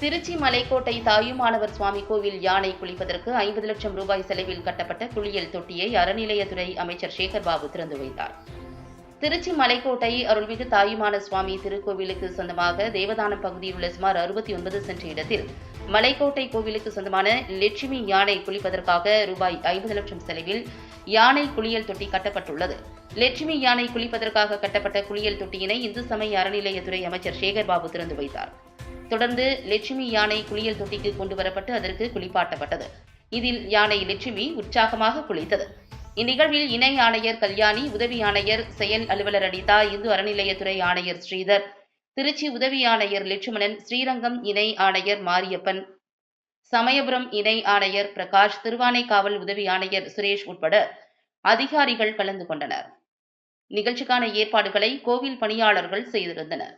திருச்சி மலைக்கோட்டை தாயுமானவர் சுவாமி கோவில் யானை குளிப்பதற்கு ஐம்பது லட்சம் ரூபாய் செலவில் கட்டப்பட்ட குளியல் தொட்டியை அறநிலையத்துறை அமைச்சர் சேகர்பாபு திறந்து வைத்தார். திருச்சி மலைக்கோட்டை அருள்மிகு தாயுமான சுவாமி திருக்கோவிலுக்கு சொந்தமாக தேவதானம் பகுதியில் உள்ள சுமார் அறுபத்தி ஒன்பது சென்ற இடத்தில் மலைக்கோட்டை கோவிலுக்கு சொந்தமான லட்சுமி யானை குளிப்பதற்காக ரூபாய் ஐம்பது லட்சம் செலவில் யானை குளியல் தொட்டி கட்டப்பட்டுள்ளது. லட்சுமி யானை குளிப்பதற்காக கட்டப்பட்ட குளியல் தொட்டியினை இந்து சமய அறநிலையத்துறை அமைச்சர் சேகர்பாபு திறந்து வைத்தார். தொடர்ந்து லட்சுமி யானை குளியல் தொட்டிக்கு கொண்டு வரப்பட்டு அதற்கு குளிப்பாட்டப்பட்டது. இதில் யானை லட்சுமி உற்சாகமாக குளித்தது. இந்நிகழ்வில் இணை ஆணையர் கல்யாணி உதவி ஆணையர் செயல் அலுவலர் அனிதா இந்து அறநிலையத்துறை ஆணையர் ஸ்ரீதர் திருச்சி உதவி ஆணையர் லட்சுமணன் ஸ்ரீரங்கம் இணை ஆணையர் மாரியப்பன் சமயபுரம் இணை ஆணையர் பிரகாஷ் திருவானைக்காவல் உதவி ஆணையர் சுரேஷ் உட்பட அதிகாரிகள் கலந்து கொண்டனர். நிகழ்ச்சிக்கான ஏற்பாடுகளை கோவில் பணியாளர்கள் செய்திருந்தனர்.